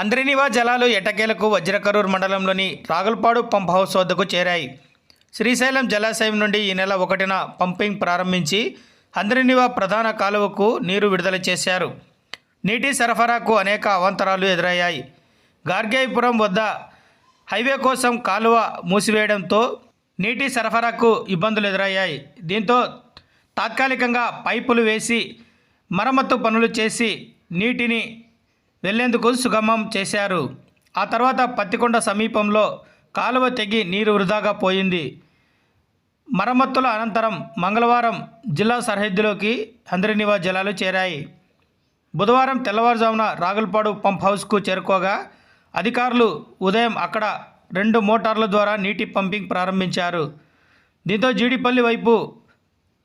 అంద్రినివా జలాలు ఎటకేలకు వజ్రకరూర్ మండలంలోని Ragulapadu pump house వద్దకు చేరాయి. శ్రీశైలం జలాశయం నుండి ఈ నెల ఒకటిన పంపింగ్ ప్రారంభించి అంద్రినివా ప్రధాన కాలువకు నీరు విడుదల చేశారు. నీటి సరఫరాకు అనేక అవాంతరాలు ఎదురయ్యాయి. గార్గేయపురం వద్ద హైవే కోసం కాలువ మూసివేయడంతో నీటి సరఫరాకు ఇబ్బందులు ఎదురయ్యాయి. దీంతో తాత్కాలికంగా పైపులు వేసి మరమ్మతు పనులు చేసి నీటిని వెళ్ళేందుకు సుగమం చేశారు. ఆ తర్వాత పత్తికొండ సమీపంలో కాలువ తెగి నీరు వృధాగా పోయింది. మరమ్మతుల అనంతరం మంగళవారం జిల్లా సరిహద్దులోకి అందరినివా జలాలు చేరాయి. బుధవారం తెల్లవారుజామున రాగులపాడు పంప్ హౌస్కు చేరుకోగా అధికారులు ఉదయం అక్కడ రెండు మోటార్ల ద్వారా నీటి పంపింగ్ ప్రారంభించారు. దీంతో జీడిపల్లి వైపు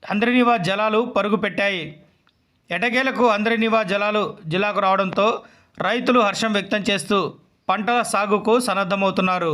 అందరినివా జలాలు పరుగు పెట్టాయి ఎటకేలకు అందరినివా జలాలు జిల్లాకు రావడంతో రైతులు హర్షం వ్యక్తం చేస్తూ పంటల సాగుకు సన్నద్ధమవుతున్నారు.